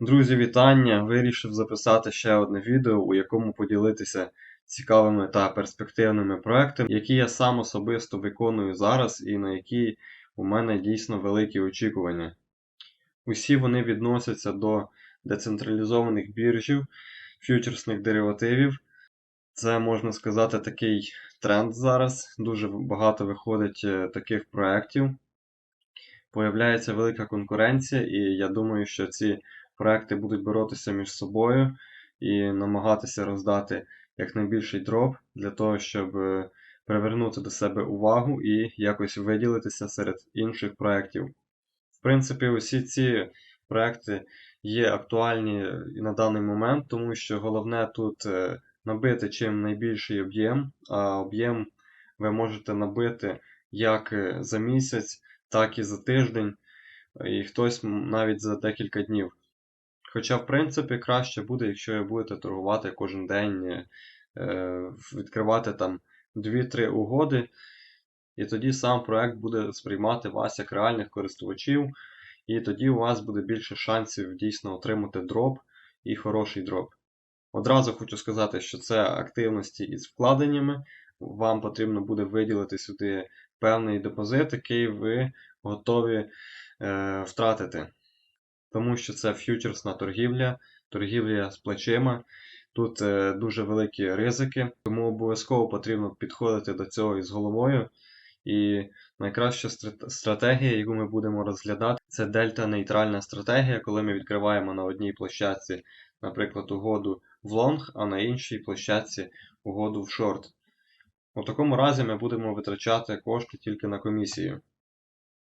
Друзі, вітання! Вирішив записати ще одне відео, у якому поділитися цікавими та перспективними проектами, які я сам особисто виконую зараз і на які у мене дійсно великі очікування. Усі вони відносяться до децентралізованих біржів, фьючерсних деривативів. Це можна сказати такий тренд зараз. Дуже багато виходить е, таких проєктів. Появляється велика конкуренція, і я думаю, що ці проекти будуть боротися між собою і намагатися роздати якнайбільший дроп для того, щоб е, привернути до себе увагу і якось виділитися серед інших проєктів. В принципі, усі ці проекти є актуальні і на даний момент, тому що головне тут е, набити чим найбільший об'єм, а об'єм ви можете набити як е, за місяць, так і за тиждень, і хтось навіть за декілька днів. Хоча, в принципі, краще буде, якщо ви будете торгувати кожен день, е, відкривати там 2-3 угоди, і тоді сам проект буде сприймати вас як реальних користувачів, і тоді у вас буде більше шансів дійсно отримати дроп і хороший дроп. Одразу хочу сказати, що це активності із вкладеннями. Вам потрібно буде виділити сюди певний депозит, який ви готові е, втратити тому що це ф'ючерсна торгівля, торгівля з плечима. Тут е, дуже великі ризики, тому обов'язково потрібно підходити до цього із головою. І найкраща стратегія, яку ми будемо розглядати, це дельта-нейтральна стратегія, коли ми відкриваємо на одній площадці, наприклад, угоду в лонг, а на іншій площадці угоду в шорт. У такому разі ми будемо витрачати кошти тільки на комісію.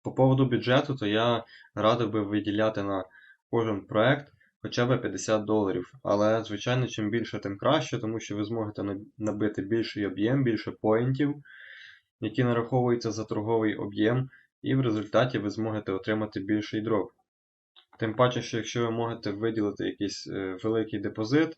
По поводу бюджету, то я радив би виділяти на кожен проект хоча б 50 доларів. Але, звичайно, чим більше, тим краще, тому що ви зможете набити більший об'єм, більше поінтів, які нараховуються за торговий об'єм, і в результаті ви зможете отримати більший дроп. Тим паче, що якщо ви можете виділити якийсь е, великий депозит,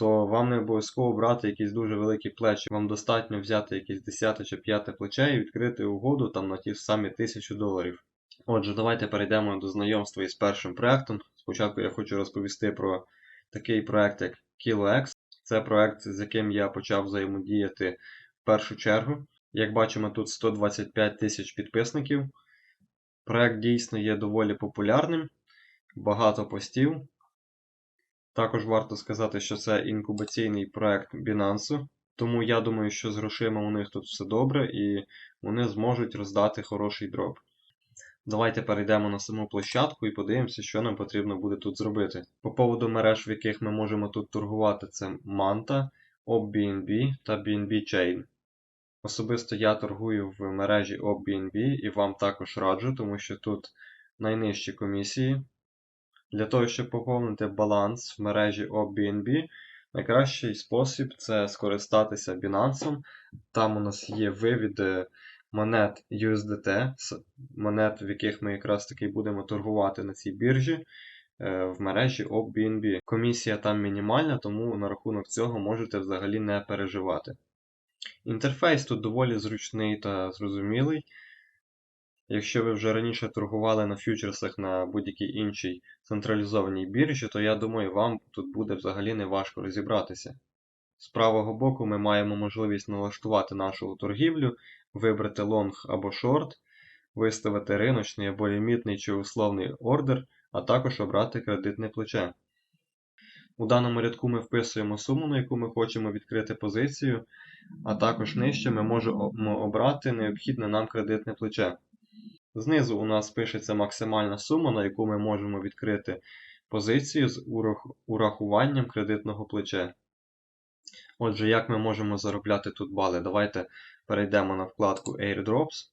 то вам не обов'язково брати якісь дуже великі плечі. Вам достатньо взяти якесь 10 чи 5 плече і відкрити угоду там на ті самі 1000 доларів. Отже, давайте перейдемо до знайомства із першим проектом. Спочатку я хочу розповісти про такий проект, як KiloX. Це проект, з яким я почав взаємодіяти в першу чергу. Як бачимо, тут 125 тисяч підписників. Проект дійсно є доволі популярним, багато постів. Також варто сказати, що це інкубаційний проект Binance, тому я думаю, що з грошима у них тут все добре і вони зможуть роздати хороший дроп. Давайте перейдемо на саму площадку і подивимося, що нам потрібно буде тут зробити. По поводу мереж, в яких ми можемо тут торгувати, це Manta, OpBNB та BNB Chain. Особисто я торгую в мережі OpBNB і вам також раджу, тому що тут найнижчі комісії. Для того, щоб поповнити баланс в мережі OpBNB, найкращий спосіб це скористатися Binance. Там у нас є вивід монет USDT, монет, в яких ми якраз таки будемо торгувати на цій біржі е, в мережі OpBNB. Комісія там мінімальна, тому на рахунок цього можете взагалі не переживати. Інтерфейс тут доволі зручний та зрозумілий. Якщо ви вже раніше торгували на фьючерсах на будь-якій іншій централізованій біржі, то я думаю, вам тут буде взагалі не важко розібратися. З правого боку ми маємо можливість налаштувати нашу торгівлю, вибрати лонг або шорт, виставити риночний або лімітний чи условний ордер, а також обрати кредитне плече. У даному рядку ми вписуємо суму, на яку ми хочемо відкрити позицію, а також нижче ми можемо обрати необхідне нам кредитне плече. Знизу у нас пишеться максимальна сума, на яку ми можемо відкрити позицію з урахуванням кредитного плече. Отже, як ми можемо заробляти тут бали? Давайте перейдемо на вкладку Airdrops.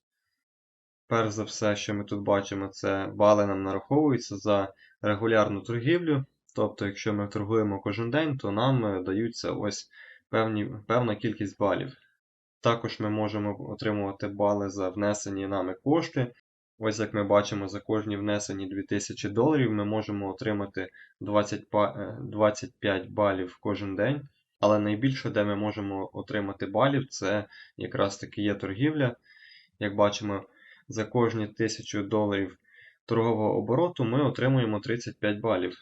Перш за все, що ми тут бачимо, це бали нам нараховуються за регулярну торгівлю. Тобто, якщо ми торгуємо кожен день, то нам е, даються ось певні, певна кількість балів. Також ми можемо отримувати бали за внесені нами кошти. Ось як ми бачимо, за кожні внесені 2000 доларів ми можемо отримати 20, 25 е, балів кожен день. Але найбільше, де ми можемо отримати балів, це якраз таки є торгівля. Як бачимо, за кожні 1000 доларів торгового обороту ми отримуємо 35 балів.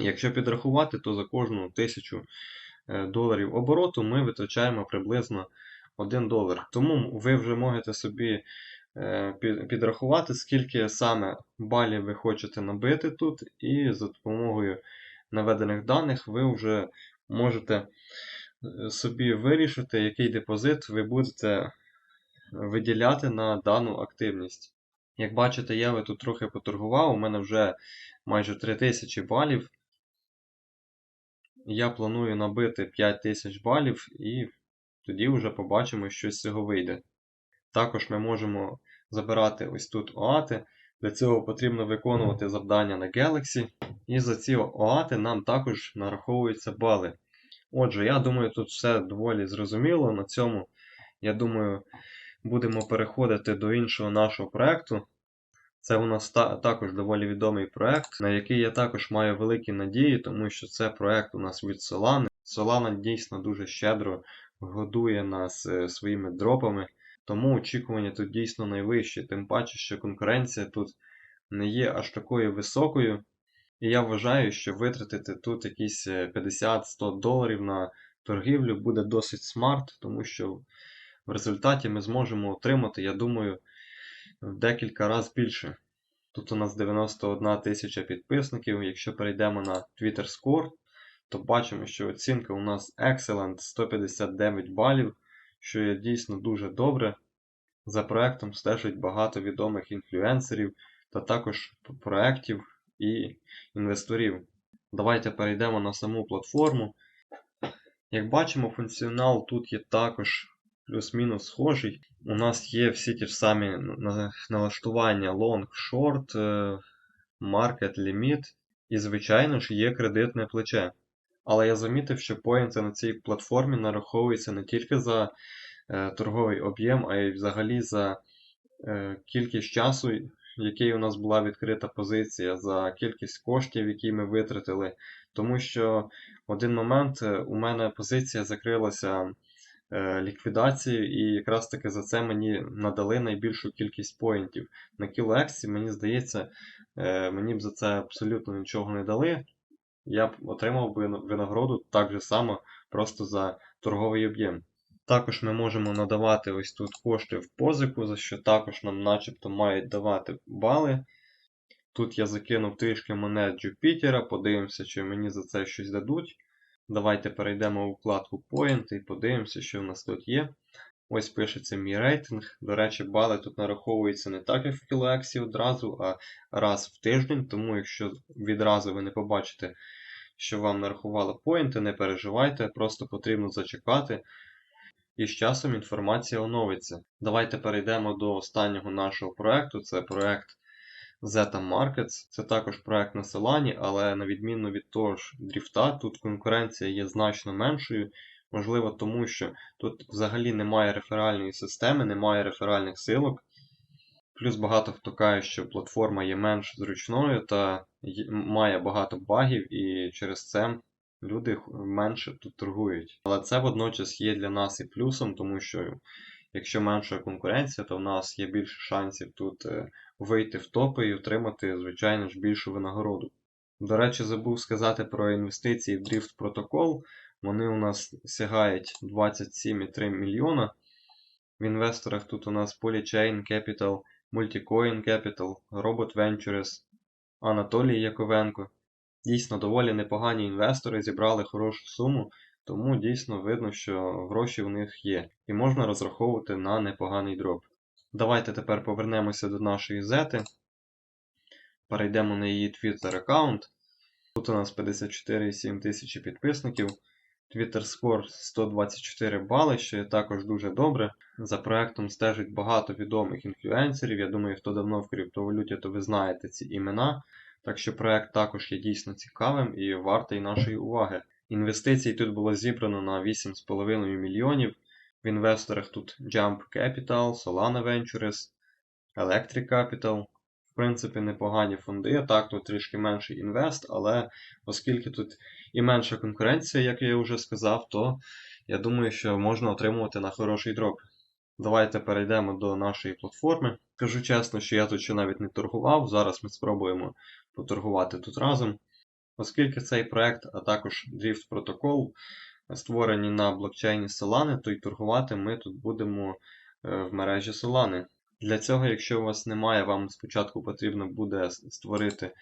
Якщо підрахувати, то за кожну тисячу е, доларів обороту ми витрачаємо приблизно 1 долар. Тому ви вже можете собі підрахувати, скільки саме балів ви хочете набити тут, і за допомогою наведених даних ви вже можете е, собі вирішити, який депозит ви будете виділяти на дану активність. Як бачите, я ви тут трохи поторгував, у мене вже майже 3000 балів. Я планую набити 5000 балів і тоді вже побачимо, що з цього вийде. Також ми можемо забирати ось тут оати. Для цього потрібно виконувати завдання на Galaxy. І за ці оати нам також нараховуються бали. Отже, я думаю, тут все доволі зрозуміло. На цьому, я думаю, будемо переходити до іншого нашого проекту. Це у нас та- також доволі відомий проект, на який я також маю великі надії, тому що це проект у нас від Solana. Solana дійсно дуже щедро годує нас е, своїми дропами, тому очікування тут дійсно найвищі. Тим паче, що конкуренція тут не є аж такою високою. І я вважаю, що витратити тут якісь е, 50-100 доларів на торгівлю буде досить смарт, тому що в результаті ми зможемо отримати, я думаю, в декілька разів більше. Тут у нас 91 тисяча підписників. Якщо перейдемо на Twitter Score, то бачимо, що оцінка у нас Excellent 159 балів, що є дійсно дуже добре. За проектом стежить багато відомих інфлюенсерів та також проєктів і інвесторів. Давайте перейдемо на саму платформу. Як бачимо, функціонал тут є також плюс-мінус схожий. У нас є всі ті ж самі налаштування long, short, е, market limit і, звичайно ж, є кредитне плече. Але я замітив, що поінти на цій платформі нараховуються не тільки за е, торговий об'єм, а й взагалі за е, кількість часу, який у нас була відкрита позиція, за кількість коштів, які ми витратили. Тому що в один момент е, у мене позиція закрилася е, ліквідацією, і якраз таки за це мені надали найбільшу кількість поінтів. На кілоексі, мені здається, е, мені б за це абсолютно нічого не дали. Я б отримав винагороду так же само просто за торговий об'єм. Також ми можемо надавати ось тут кошти в позику, за що також нам начебто мають давати бали. Тут я закинув трішки монет Джупітера, подивимося, чи мені за це щось дадуть. Давайте перейдемо у вкладку Point і подивимося, що в нас тут є. Ось пишеться мій рейтинг. До речі, бали тут нараховуються не так, як в кілоексі одразу, а раз в тиждень. Тому якщо відразу ви не побачите, що вам нарахували поінти, не переживайте, просто потрібно зачекати. І з часом інформація оновиться. Давайте перейдемо до останнього нашого проекту. Це проект Zeta Markets. Це також проект на Solana, але на відміну від того ж дріфта, тут конкуренція є значно меншою. Можливо, тому що тут взагалі немає реферальної системи, немає реферальних силок. Плюс багато хто каже, що платформа є менш зручною та має багато багів, і через це люди менше тут торгують. Але це водночас є для нас і плюсом, тому що якщо менша конкуренція, то в нас є більше шансів тут е, вийти в топи і отримати, звичайно ж, більшу винагороду. До речі, забув сказати про інвестиції в Drift Protocol. Вони у нас сягають 27,3 мільйона. В інвесторах тут у нас Polychain Capital, Multicoin Capital, Robot Ventures, Анатолій Яковенко. Дійсно, доволі непогані інвестори зібрали хорошу суму, тому дійсно видно, що гроші у них є, і можна розраховувати на непоганий дроп. Давайте тепер повернемося до нашої зети. Перейдемо на її Twitter аккаунт. Тут у нас 54,7 тисячі підписників. Twitter Score 124 бали, що є також дуже добре. За проектом стежить багато відомих інфлюенсерів. Я думаю, хто давно в криптовалюті, то ви знаєте ці імена. Так що проект також є дійсно цікавим і вартий нашої уваги. Інвестицій тут було зібрано на 8,5 мільйонів. В інвесторах тут Jump Capital, Solana Ventures, Electric Capital. Принципі, непогані фонди. Так, тут трішки менший інвест, але оскільки тут і менша конкуренція, як я вже сказав, то я думаю, що можна отримувати на хороший дроп. Давайте перейдемо до нашої платформи. Скажу чесно, що я тут ще навіть не торгував. Зараз ми спробуємо поторгувати тут разом. Оскільки цей проект, а також Drift протокол створені на блокчейні Solana, то й торгувати ми тут будемо е, в мережі Solana. Для цього, якщо у вас немає, вам спочатку потрібно буде створити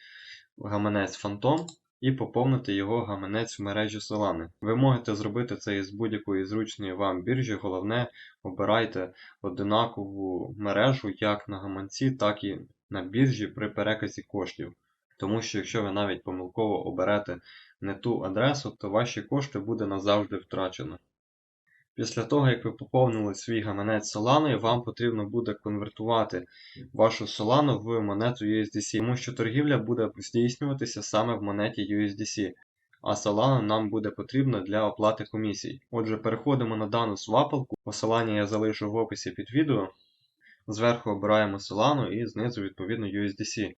гаманець Phantom і поповнити його гаманець в мережі Solana. Ви можете зробити це із будь-якої зручної вам біржі. Головне, обирайте одинакову мережу як на гаманці, так і на біржі при переказі коштів. Тому що якщо ви навіть помилково оберете не ту адресу, то ваші кошти буде назавжди втрачено. Після того, як ви поповнили свій гаманець Solana, вам потрібно буде конвертувати вашу Solana в монету USDC, тому що торгівля буде здійснюватися саме в монеті USDC, а Solana нам буде потрібна для оплати комісій. Отже, переходимо на дану свапалку. Посилання я залишу в описі під відео. Зверху обираємо Solana і знизу відповідно USDC.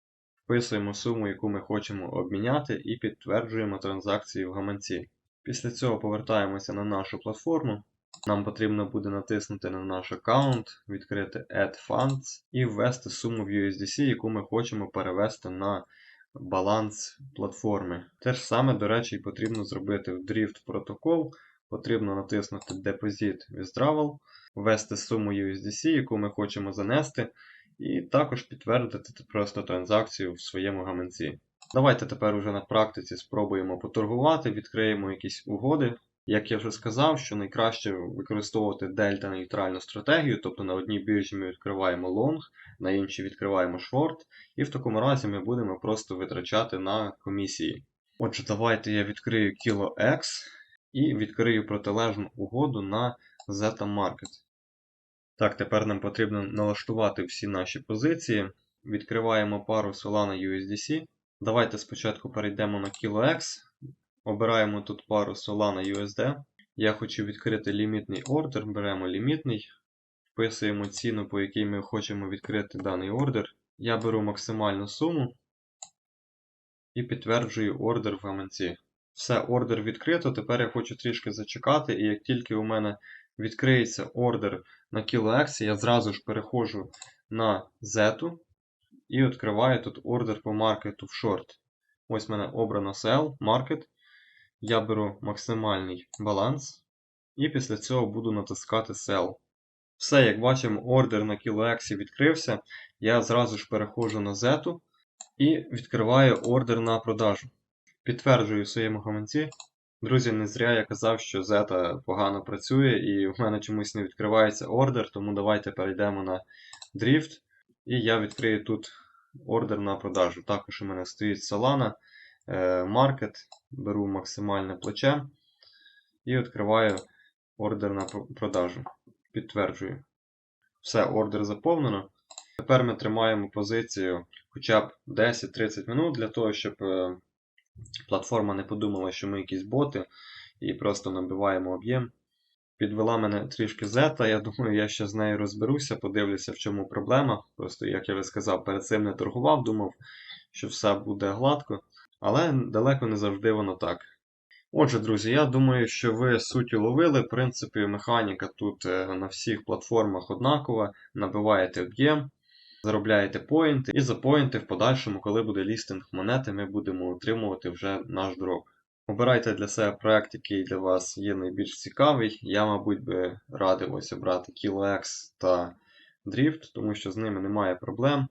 Вписуємо суму, яку ми хочемо обміняти, і підтверджуємо транзакції в гаманці. Після цього повертаємося на нашу платформу. Нам потрібно буде натиснути на наш аккаунт, відкрити Add Funds і ввести суму в USDC, яку ми хочемо перевести на баланс платформи. Те ж саме, до речі, потрібно зробити в Drift протокол. Потрібно натиснути Deposit Withdrawal, ввести суму USDC, яку ми хочемо занести, і також підтвердити просто транзакцію в своєму гаманці. Давайте тепер уже на практиці спробуємо поторгувати, відкриємо якісь угоди. Як я вже сказав, що найкраще використовувати дельта нейтральну стратегію, тобто на одній біржі ми відкриваємо лонг, на іншій відкриваємо шорт, і в такому разі ми будемо просто витрачати на комісії. Отже, давайте я відкрию KiloX і відкрию протилежну угоду на Zeta Market. Так, тепер нам потрібно налаштувати всі наші позиції. Відкриваємо пару Solana USDC. Давайте спочатку перейдемо на KiloX. Обираємо тут пару Solana USD. Я хочу відкрити лімітний ордер. Беремо лімітний, вписуємо ціну, по якій ми хочемо відкрити даний ордер. Я беру максимальну суму і підтверджую ордер в гаманці. Все, ордер відкрито. Тепер я хочу трішки зачекати, і як тільки у мене відкриється ордер на KiloX, я зразу ж переходжу на Z і відкриваю тут ордер по маркету в шорт. Ось в мене обрано Sell, Market. Я беру максимальний баланс, і після цього буду натискати Sell. Все, як бачимо, ордер на KiloX відкрився. Я зразу ж переходжу на Z і відкриваю ордер на продажу. Підтверджую в своєму гаманці. Друзі, не зря я казав, що Z погано працює і в мене чомусь не відкривається ордер, тому давайте перейдемо на Drift. І я відкрию тут ордер на продажу. Також у мене стоїть Solana. Market, беру максимальне плече і відкриваю ордер на продажу. Підтверджую. Все, ордер заповнено. Тепер ми тримаємо позицію хоча б 10-30 минут для того, щоб платформа не подумала, що ми якісь боти, і просто набиваємо об'єм. Підвела мене трішки зета, я думаю, я ще з нею розберуся, подивлюся, в чому проблема. Просто, як я вже сказав, перед цим не торгував, думав, що все буде гладко. Але далеко не завжди воно так. Отже, друзі, я думаю, що ви суть уловили. В принципі, механіка тут е, на всіх платформах однакова. Набиваєте об'єм, заробляєте поінти, і за поінти в подальшому, коли буде лістинг монети, ми будемо отримувати вже наш дроп. Обирайте для себе проект, який для вас є найбільш цікавий. Я, мабуть, би радив ось обрати KiloX та Drift, тому що з ними немає проблем.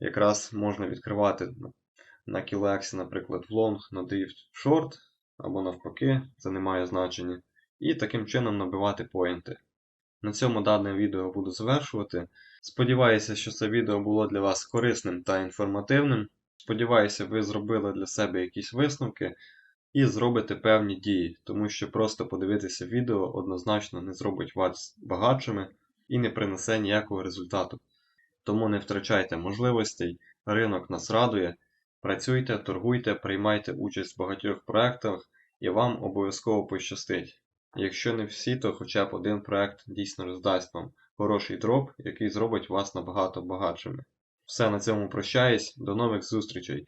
Якраз можна відкривати на KiloX, наприклад, в лонг, на Drift в шорт, або навпаки, це не має значення. І таким чином набивати поінти. На цьому дане відео буду завершувати. Сподіваюся, що це відео було для вас корисним та інформативним. Сподіваюся, ви зробили для себе якісь висновки і зробите певні дії, тому що просто подивитися відео однозначно не зробить вас багатшими і не принесе ніякого результату. Тому не втрачайте можливостей, ринок нас радує. Працюйте, торгуйте, приймайте участь в багатьох проєктах і вам обов'язково пощастить. Якщо не всі, то хоча б один проєкт дійсно роздасть вам хороший дроп, який зробить вас набагато багатшими. Все на цьому прощаюсь, до нових зустрічей!